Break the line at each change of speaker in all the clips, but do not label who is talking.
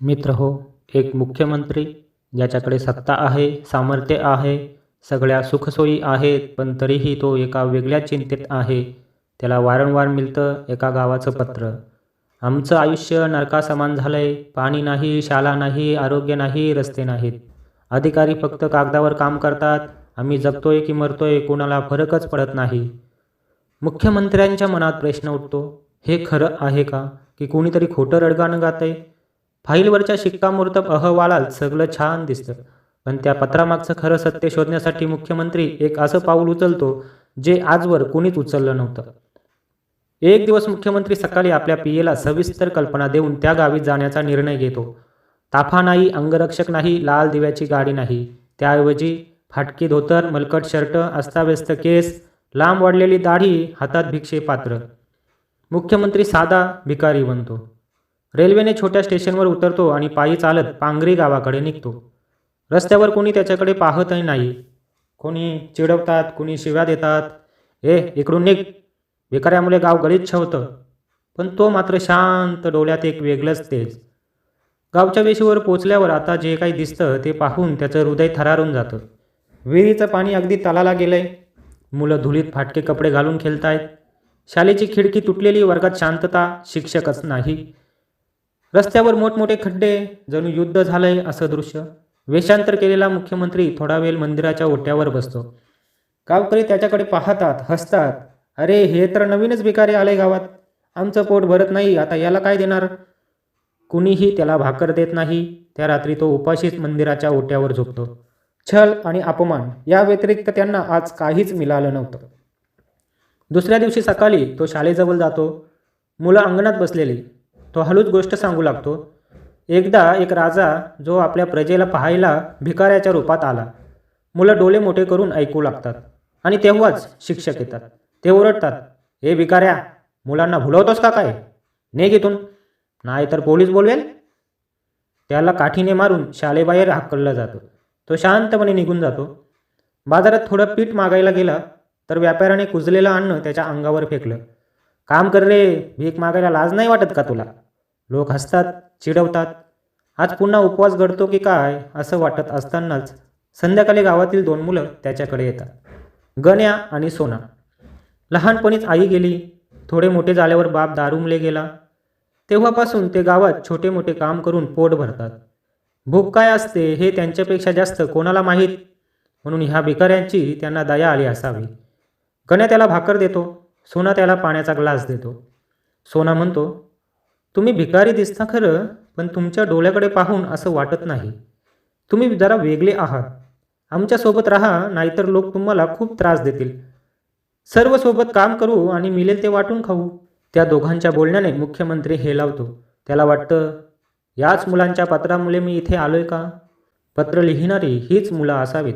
मित्र हो एक मुख्यमंत्री ज्याच्याकडे सत्ता आहे सामर्थ्य आहे सगळ्या सुखसोयी आहेत पण तरीही तो एका वेगळ्या चिंतेत आहे. त्याला वारंवार मिळतं एका गावाचं पत्र. आमचं आयुष्य नरकासमान झालंय पाणी नाही शाला नाही आरोग्य नाही रस्ते नाहीत. अधिकारी फक्त कागदावर काम करतात आम्ही जगतोय की मरतोय कोणाला फरकच पडत नाही. मुख्यमंत्र्यांच्या मनात प्रश्न उठतो हे खरं आहे का की कोणीतरी खोटं रडगाणं गातंय? फाईलवरच्या शिक्कामोर्तब अहवालात सगळं छान दिसतं. पण त्या पत्रामागचं खरं सत्य शोधण्यासाठी मुख्यमंत्री एक असं पाऊल उचलतो जे आजवर कोणीच उचललं नव्हतं. एक दिवस मुख्यमंत्री सकाळी आपल्या पीएला सविस्तर कल्पना देऊन त्या गावी जाण्याचा निर्णय घेतो. ताफा नाही अंगरक्षक नाही लाल दिव्याची गाडी नाही. त्याऐवजी फाटकी धोतर मलकट शर्ट अस्ताव्यस्त केस लांब वाढलेली दाढी हातात भिक्षे पात्र मुख्यमंत्री साधा भिकारी बनतो. रेल्वेने छोट्या स्टेशनवर उतरतो आणि पायी चालत पांगरी गावाकडे निघतो. रस्त्यावर कोणी त्याच्याकडे पाहतही नाही. कोणी चिडवतात कोणी शिव्या देतात. ए इकडून निघ. भिकाऱ्यामुळे गाव गलिच्छ होतं पण तो मात्र शांत डोळ्यात एक वेगळंच तेज. गावच्या वेशीवर पोचल्यावर आता जे काही दिसतं ते पाहून त्याचं हृदय थरारून जातं. विहिरीचं पाणी अगदी तलाला गेलंय. मुलं धुलीत फाटके कपडे घालून खेळतायत. शालेची खिडकी तुटलेली वर्गात शांतता शिक्षकच नाही. रस्त्यावर मोठमोठे खड्डे जणू युद्ध झालंय असं दृश्य. वेषांतर केलेला मुख्यमंत्री थोडा वेळ मंदिराच्या ओट्यावर बसतो. गावकरी त्याच्याकडे पाहतात हसतात. अरे हे तर नवीनच भिकारी आले गावात. आमचं पोट भरत नाही आता याला काय देणार? कुणीही त्याला भाकर देत नाही. त्या रात्री तो उपाशीच मंदिराच्या ओट्यावर झोपतो. छल आणि अपमान या व्यतिरिक्त त्यांना आज काहीच मिळालं नव्हतं. दुसऱ्या दिवशी सकाळी तो शाळेजवळ जातो. मुलं अंगणात बसलेली. तो हळूच गोष्ट सांगू लागतो. एकदा एक राजा जो आपल्या प्रजेला पाहायला भिकाऱ्याच्या रूपात आला. मुलं डोळे मोठे करून ऐकू लागतात आणि तेव्हाच शिक्षक येतात. ते ओरडतात हे भिकाऱ्या मुलांना भुलवतोस का काय? नेग इथून. नाही तर पोलीस बोलवेल. त्याला काठीने मारून शाळेबाहेर हाकललं जातो. तो शांतपणे निघून जातो. बाजारात थोडं पीठ मागायला गेला तर व्यापाऱ्याने कुजलेलं अन्न त्याच्या अंगावर फेकलं. काम कर रे भीक मागायला लाज नाही वाटत का तुला? लोक हसतात चिडवतात. आज पुन्हा उपवास घडतो की काय असं वाटत असतानाच संध्याकाळी गावातील दोन मुलं त्याच्याकडे येतात. गण्या आणि सोना. लहानपणीच आई गेली. थोडे मोठे झाल्यावर बाप दारुमले गेला. तेव्हापासून ते गावात छोटे मोठे काम करून पोट भरतात. भूक काय असते हे त्यांच्यापेक्षा जास्त कोणाला माहीत? म्हणून ह्या भिकाऱ्यांची त्यांना दया आली असावी. गण्या त्याला भाकर देतो. सोना त्याला पाण्याचा ग्लास देतो. सोना म्हणतो तुम्ही भिकारी दिसता खरं पण तुमच्या डोळ्याकडे पाहून असं वाटत नाही. तुम्ही जरा वेगळे आहात. आमच्यासोबत राहा नाहीतर लोक तुम्हाला खूप त्रास देतील. सर्व सोबत काम करू आणि मिळेल ते वाटून खाऊ. त्या दोघांच्या बोलण्याने मुख्यमंत्री हेलावतो. त्याला वाटतं याच मुलांच्या पत्रामुळे मी इथे आलोय का? पत्र लिहिणारी हीच मुलं असावीत.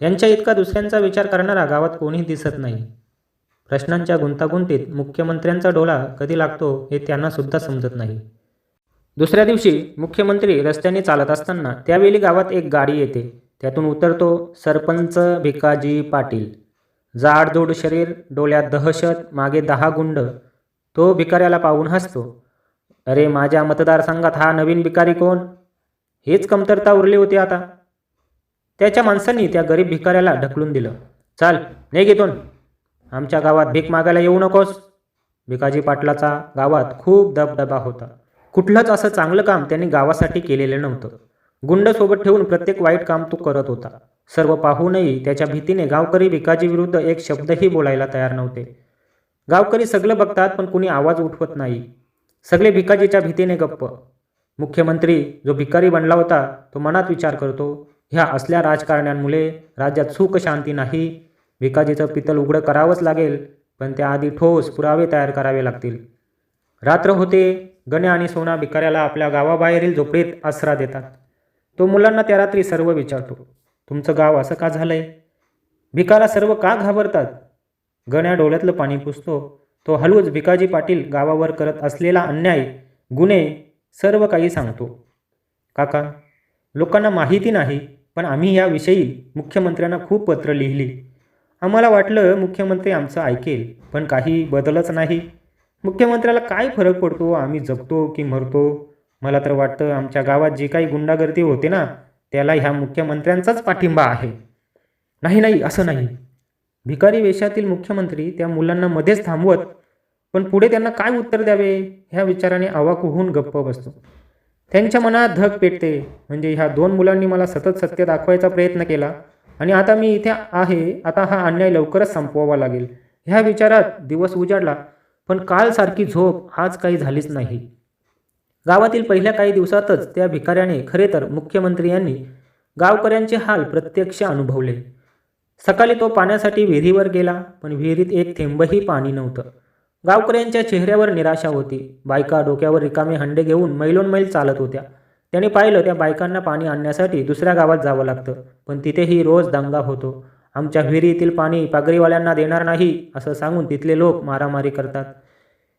यांच्या इतका दुसऱ्यांचा विचार करणारा गावात कोणी दिसत नाही. प्रश्नांच्या गुंतागुंतीत मुख्यमंत्र्यांचा डोळा कधी लागतो हे त्यांना सुद्धा समजत नाही. दुसऱ्या दिवशी मुख्यमंत्री रस्त्याने चालत असताना त्यावेळी गावात एक गाडी येते. त्यातून उतरतो सरपंच भिकाजी पाटील. जाडजूड शरीर डोळ्यात दहशत मागे दहा गुंड. तो भिकाऱ्याला पाहून हसतो. अरे माझ्या मतदारसंघात हा नवीन भिकारी कोण? हेच कमतरता उरली होती आता. त्याच्या माणसांनी त्या गरीब भिकाऱ्याला ढकलून दिलं. चाल नाही घेतून आमच्या गावात भीक मागायला येऊ नकोस. भिकाजी पाटलाचा गावात खूप दबदबा होता. कुठलंच असं चांगलं काम त्यांनी गावासाठी केलेलं नव्हतं. गुंड सोबत ठेवून प्रत्येक वाईट काम तो करत होता. सर्व पाहूनही त्याच्या भीतीने गावकरी भिकाजी विरुद्ध एक शब्दही बोलायला तयार नव्हते. गावकरी सगळं बघतात पण कुणी आवाज उठवत नाही. सगळे भिकाजीच्या भीतीने गप्प. मुख्यमंत्री जो भिकारी बनला होता तो मनात विचार करतो ह्या असल्या राजकारण्यांमुळे राज्यात सुख शांती नाही भिकाजीचं पितल उघडं करावंच लागेल पण त्याआधी ठोस पुरावे तयार करावे लागतील. रात्र होते गण्या आणि सोना भिकाऱ्याला आपल्या गावाबाहेरील झोपडीत आसरा देतात. तो मुलांना त्या रात्री सर्व विचारतो तुमचं गाव असं का झालंय? भिकाला सर्व का घाबरतात? गण्या डोळ्यातलं पाणी पुसतो तो हलूच भिकाजी पाटील गावावर करत असलेला अन्याय गुन्हे सर्व काही सांगतो. काका लोकांना माहिती नाही पण आम्ही याविषयी मुख्यमंत्र्यांना खूप पत्र लिहिली. आम्हाला वाटलं मुख्यमंत्री आमचं ऐकेल पण काही बदलच नाही. मुख्यमंत्र्याला काय फरक पडतो? आम्ही जगतो की मरतो? मला तर वाटतं आमच्या गावात जी काही गुंडागर्दी होते ना त्याला ह्या मुख्यमंत्र्यांचाच पाठिंबा आहे. नाही नाही असं नाही. भिकारी वेशातील मुख्यमंत्री त्या मुलांना मध्येच थांबवत पण पुढे त्यांना काय उत्तर द्यावे? ह्या विचाराने अवाक होऊन गप्प बसतो. त्यांच्या मनात धग पेटते. म्हणजे ह्या दोन मुलांनी मला सतत सत्य दाखवायचा प्रयत्न केला. आणि आता मी इथे आहे. आता हा अन्याय लवकरच संपवावा लागेल. ह्या विचारात दिवस उजाडला पण कालसारखी झोप आज काही झालीच नाही. गावातील पहिल्या काही दिवसातच त्या भिकाऱ्याने खरे तर मुख्यमंत्री यांनी गावकऱ्यांचे हाल प्रत्यक्ष अनुभवले. सकाळी तो पाण्यासाठी विहिरीवर गेला पण विहिरीत एक थेंबही पाणी नव्हतं. गावकऱ्यांच्या चेहऱ्यावर निराशा होती. बायका डोक्यावर रिकामे हंडे घेऊन मैलोनमैल चालत होत्या. त्याने पाहिलं त्या बायकांना पाणी आणण्यासाठी दुसऱ्या गावात जावं लागतं पण तिथेही रोज दंगा होतो. आमच्या विहिरीतील पाणी पागरीवाल्यांना देणार नाही असं सांगून तिथले लोक मारामारी करतात.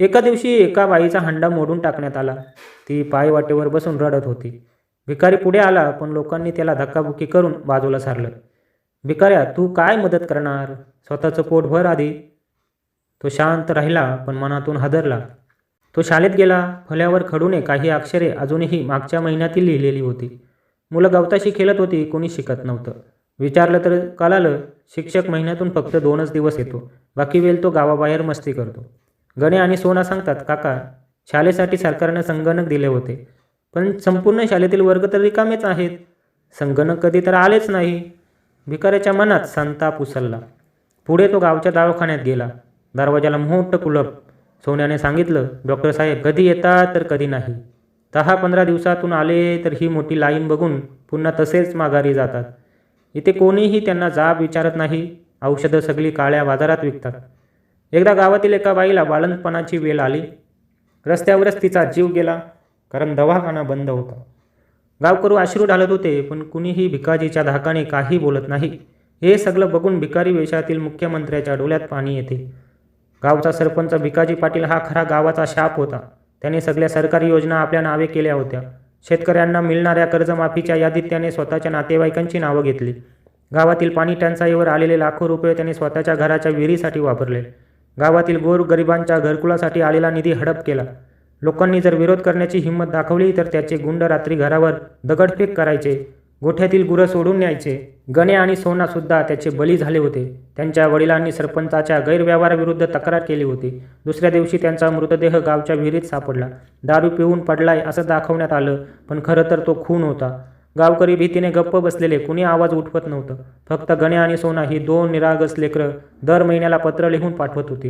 एका दिवशी एका बाईचा हंडा मोडून टाकण्यात आला. ती पायवाटेवर बसून रडत होती. भिकारी पुढे आला पण लोकांनी त्याला धक्काबुक्की करून बाजूला सारलं. भिकाऱ्या तू काय मदत करणार? स्वतःचं पोट भर आधी. तो शांत राहिला पण मनातून हादरला. तो शाळेत गेला. फल्यावर खडूने काही अक्षरे अजूनही मागच्या महिन्यातील लिहिलेली होती. मुलं गवताशी खेळत होती. कोणी शिकत नव्हतं. विचारलं तर कळालं शिक्षक महिन्यातून फक्त दोनच दिवस येतो. बाकी वेळ तो गावाबाहेर मस्ती करतो. गणे आणि सोना सांगतात काका शाळेसाठी सरकारनं संगणक दिले होते. पण संपूर्ण शाळेतील वर्ग तर रिकामेच आहेत. संगणक कधी तर आलेच नाही. भिकाऱ्याच्या मनात संताप उसळला पुढे तो गावच्या दवाखान्यात गेला. दरवाजाला मोठं कुलप सोन्याने सांगितलं डॉक्टर साहेब कधी येतात तर कधी नाही. दहा पंधरा दिवसातून आले तर ही मोठी लाईन बघून पुन्हा तसेच माघारी जातात. इथे कोणीही त्यांना जाब विचारत नाही औषधं सगळी काळ्या बाजारात विकतात. एकदा गावातील एका बाईला बाळंतपणाची वेळ आली. रस्त्यावरच तिचा जीव गेला कारण दवाखाना बंद होता. गावकरू अश्रू ढालत होते पण कुणीही भिकाजीच्या धाकाने काही बोलत नाही. हे सगळं बघून भिकारी वेशातील मुख्यमंत्र्याच्या डोळ्यात पाणी येते. गावचा सरपंच भिकाजी पाटील हा खरा गावाचा शाप होता. त्याने सगळ्या सरकारी योजना आपल्या नावे केल्या होत्या. शेतकऱ्यांना मिळणाऱ्या कर्जमाफीच्या यादीत त्याने स्वतःच्या नातेवाईकांची नावं घेतली. गावातील पाणी टंचाईवर आलेले लाखो रुपये त्याने स्वतःच्या घराच्या विहिरीसाठी वापरले. गावातील गोर गरिबांच्या घरकुलासाठी आलेला निधी हडप केला. लोकांनी जर विरोध करण्याची हिंमत दाखवली तर त्याचे गुंड रात्री घरावर दगडफेक करायचे. गोठ्यातील गुरं सोडून न्यायचे. गणे आणि सोनासुद्धा त्याचे बळी झाले होते. त्यांच्या वडिलांनी सरपंचाच्या गैरव्यवहाराविरुद्ध तक्रार केली होती. दुसऱ्या दिवशी त्यांचा मृतदेह गावच्या विहिरीत सापडला. दारू पिऊन पडलाय असं दाखवण्यात आलं पण खरं तर तो खून होता. गावकरी भीतीने गप्प बसलेले कुणी आवाज उठवत नव्हतं. फक्त गणे आणि सोना ही दोन निरागस लेकरं दर महिन्याला पत्र लिहून पाठवत होती.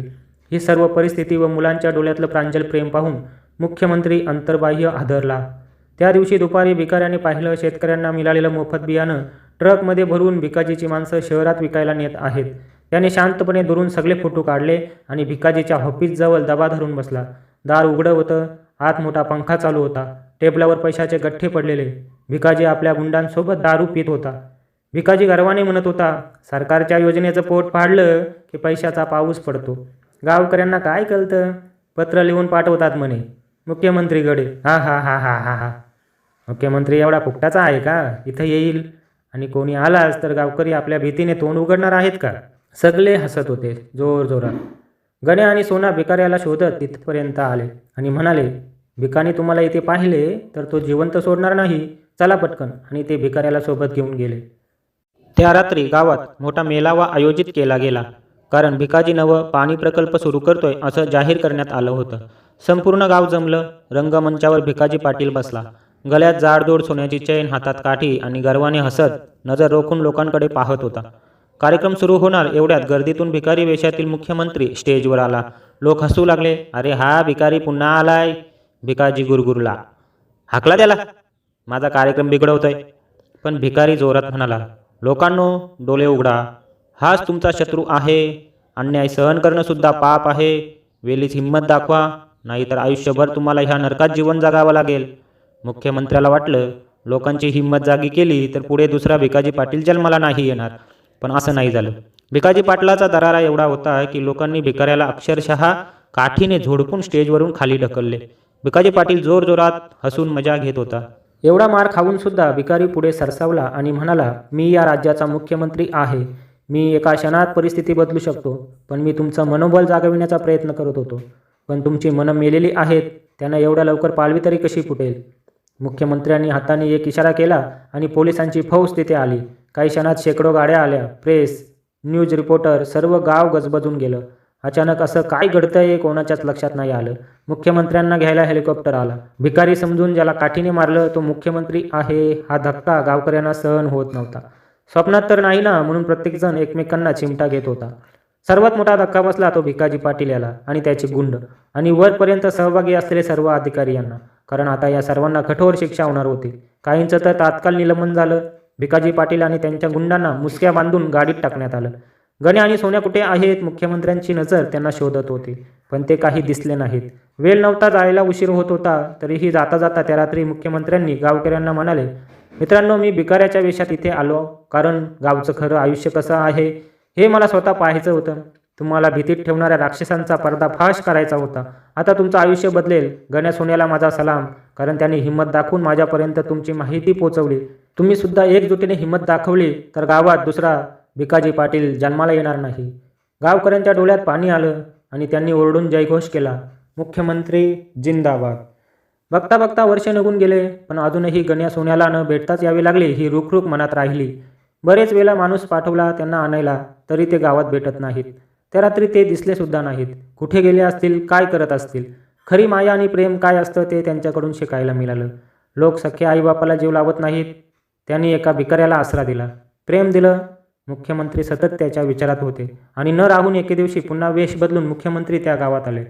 ही सर्व परिस्थिती व मुलांच्या डोळ्यातलं प्रांजल प्रेम पाहून मुख्यमंत्री अंतर्बाह्य आदरला. त्या दिवशी दुपारी भिकाऱ्याने पाहिलं शेतकऱ्यांना मिळालेलं मोफत बियाणं ट्रकमध्ये भरून भिकाजीची माणसं शहरात विकायला नेत आहेत. त्याने शांतपणे दुरून सगळे फोटो काढले आणि भिकाजीच्या ऑफिसजवळ दबा धरून बसला. दार उघडं होतं आत मोठा पंखा चालू होता. टेबलावर पैशाचे गठ्ठे पडलेले. भिकाजी आपल्या गुंडांसोबत दारू पित होता. भिकाजी गर्वाने म्हणत होता सरकारच्या योजनेचं पोट पाडलं की पैशाचा पाऊस पडतो. गावकऱ्यांना काय कळतं? पत्र लिहून पाठवतात म्हणे. मुख्यमंत्रीकडे हा हा हा हा हा हा. मुख्यमंत्री एवढा फुकटाचा आहे का? इथं येईल आणि कोणी आलाच तर गावकरी आपल्या भीतीने तोंड उघडणार आहेत का? सगळे हसत होते जोर जोरात. गणे आणि सोना भिकाऱ्याला शोधत तिथपर्यंत आले आणि म्हणाले भिकाने तुम्हाला इथे पाहिले तर तो जिवंत सोडणार नाही. चला पटकन. आणि ते भिकाऱ्याला सोबत घेऊन गेले. त्या रात्री गावात मोठा मेळावा आयोजित केला गेला कारण भिकाजी नवं पाणी प्रकल्प सुरू करतोय असं जाहीर करण्यात आलं होतं. संपूर्ण गाव जमलं रंगमंचावर भिकाजी पाटील बसला. गळ्यात जाडजोड सोन्याची चैन हातात काठी आणि गर्वाने हसत नजर रोखून लोकांकडे पाहत होता. कार्यक्रम सुरू होणार एवढ्यात गर्दीतून भिकारी वेशातील मुख्यमंत्री स्टेजवर आला. लोक हसू लागले. अरे हा भिकारी पुन्हा आलाय. भिकाजी गुरगुरला. हाकला त्याला. माझा कार्यक्रम बिघडवतोय. पण भिकारी जोरात म्हणाला. लोकांनो डोले उघडा. हाच तुमचा शत्रू आहे. अन्याय सहन करणंसुद्धा पाप आहे. वेलीच हिंमत दाखवा. नाहीतर आयुष्यभर तुम्हाला ह्या नरकात जीवन जगावं लागेल. मुख्यमंत्र्याला वाटलं लोकांची हिंमत जागी केली तर पुढे दुसरा भिकाजी पाटील जन्माला नाही येणार. पण असं नाही झालं. भिकाजी पाटलाचा दरारा एवढा होता की लोकांनी भिकाऱ्याला अक्षरशः काठीने झोडपून स्टेजवरून खाली ढकलले. भिकाजी पाटील जोरजोरात हसून मजा घेत होता. एवढा मार खाऊन सुद्धा भिकारी पुढे सरसावला आणि म्हणाला मी या राज्याचा मुख्यमंत्री आहे. मी एका क्षणात परिस्थिती बदलू शकतो पण मी तुमचं मनोबल जागविण्याचा प्रयत्न करत होतो. पण तुमची मनं मेलेली आहेत त्यांना एवढ्या लवकर पालवी तरी कशी फुटेल? मुख्यमंत्र्यांनी हाताने एक इशारा केला आणि पोलिसांची फौज तिथे आली. काही क्षणात शेकडो गाड्या आल्या. प्रेस न्यूज रिपोर्टर सर्व गाव गजबजून गेलं. अचानक असं काय घडतंय हे कोणाच्याच लक्षात नाही आलं. मुख्यमंत्र्यांना घ्यायला हेलिकॉप्टर आला. भिकारी समजून ज्याला काठीने मारलं तो मुख्यमंत्री आहे हा धक्का गावकऱ्यांना सहन होत नव्हता. स्वप्नात तर नाही ना म्हणून प्रत्येकजण एकमेकांना चिमटा घेत होता. सर्वात मोठा धक्का बसला तो भिकाजी पाटील याला आणि त्याचे गुंड. आणि वरपर्यंत सहभागी असलेले सर्व अधिकारी यांना. कारण आता या सर्वांना कठोर शिक्षा होणार होती. काहींचं तर तात्काळ निलंबन झालं. भिकाजी पाटील आणि त्यांच्या गुंडांना मुसक्या बांधून गाडीत टाकण्यात आलं. गणे आणि सोन्या कुठे आहेत? मुख्यमंत्र्यांची नजर त्यांना शोधत होती. पण ते काही दिसले नाहीत. वेळ नव्हता जायला उशीर होत होता तरीही जाता जाता त्या रात्री मुख्यमंत्र्यांनी गावकऱ्यांना म्हणाले मित्रांनो मी भिकाऱ्याच्या वेशात इथे आलो कारण गावचं खरं आयुष्य कसं आहे हे मला स्वतः पाहायचं होतं. तुम्हाला भीतीत ठेवणाऱ्या राक्षसांचा पर्दाफाश करायचा होता. आता तुमचं आयुष्य बदलेल. गण्या सोन्याला माझा सलाम. कारण त्यांनी हिंमत दाखवून माझ्यापर्यंत तुमची माहिती पोहोचवली. तुम्ही सुद्धा एकजुटीने हिंमत दाखवली तर गावात दुसरा भिकाजी पाटील जन्माला येणार नाही. गावकऱ्यांच्या डोळ्यात पाणी आलं आणि त्यांनी ओरडून जयघोष केला. मुख्यमंत्री जिंदाबाद. बघता बघता वर्ष निघून गेले पण अजूनही गण्या सोन्याला न भेटताच यावी लागली ही रुखरुख मनात राहिली. बरेच वेळा माणूस पाठवला त्यांना आणायला तरी ते गावात भेटत नाहीत. त्या रात्री ते दिसले सुद्धा नाहीत. कुठे गेले असतील काय करत असतील? खरी माया आणि प्रेम काय असतं ते त्यांच्याकडून शिकायला मिळालं. लोक सख्या आईबापाला जीव लावत नाहीत. त्यांनी एका भिकाऱ्याला आसरा दिला. प्रेम दिलं. मुख्यमंत्री सतत त्याच्या विचारात होते. आणि न राहून एके दिवशी पुन्हा वेश बदलून मुख्यमंत्री त्या गावात आले.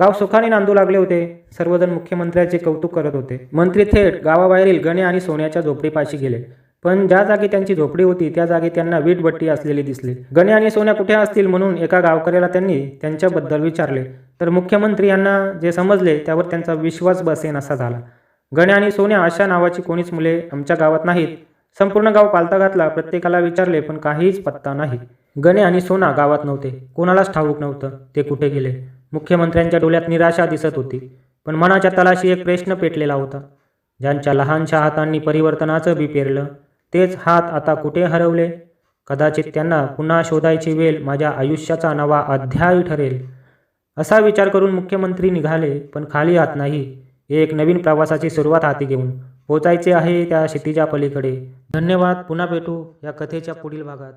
गाव सुखाने नांदू लागले होते. सर्वजण मुख्यमंत्र्याचे कौतुक करत होते. मंत्री थेट गावाबाहेरील गणे आणि सोन्याच्या झोपडीपाशी गेले. पण ज्या जागी त्यांची झोपडी होती त्या जागी त्यांना वीटभट्टी असलेली दिसली. गणे आणि सोन्या कुठे असतील म्हणून एका गावकऱ्याला त्यांनी त्यांच्याबद्दल विचारले. तर मुख्यमंत्री यांना जे समजले त्यावर त्यांचा विश्वास बसेन असा झाला. गणे आणि सोन्या अशा नावाची कोणीच मुले आमच्या गावात नाहीत. संपूर्ण गाव पालता घातला प्रत्येकाला विचारले पण काहीच पत्ता नाही. गणे आणि सोना गावात नव्हते. कोणालाच ठाऊक नव्हतं. ते कुठे गेले? मुख्यमंत्र्यांच्या डोळ्यात निराशा दिसत होती. पण मनाच्या तलाशी एक प्रश्न पेटलेला होता. ज्यांच्या लहानशा हातांनी परिवर्तनाचं बी पेरलं तेच हात आता कुठे हरवले? कदाचित त्यांना पुन्हा शोधायची वेळ माझ्या आयुष्याचा नवा अध्याय ठरेल. असा विचार करून मुख्यमंत्री निघाले पण खाली हात नाही. एक नवीन प्रवासाची सुरुवात हाती घेऊन पोचायचे आहे त्या क्षितिजा पलीकडे. धन्यवाद पुन्हा भेटू या कथेच्या पुढील भागात.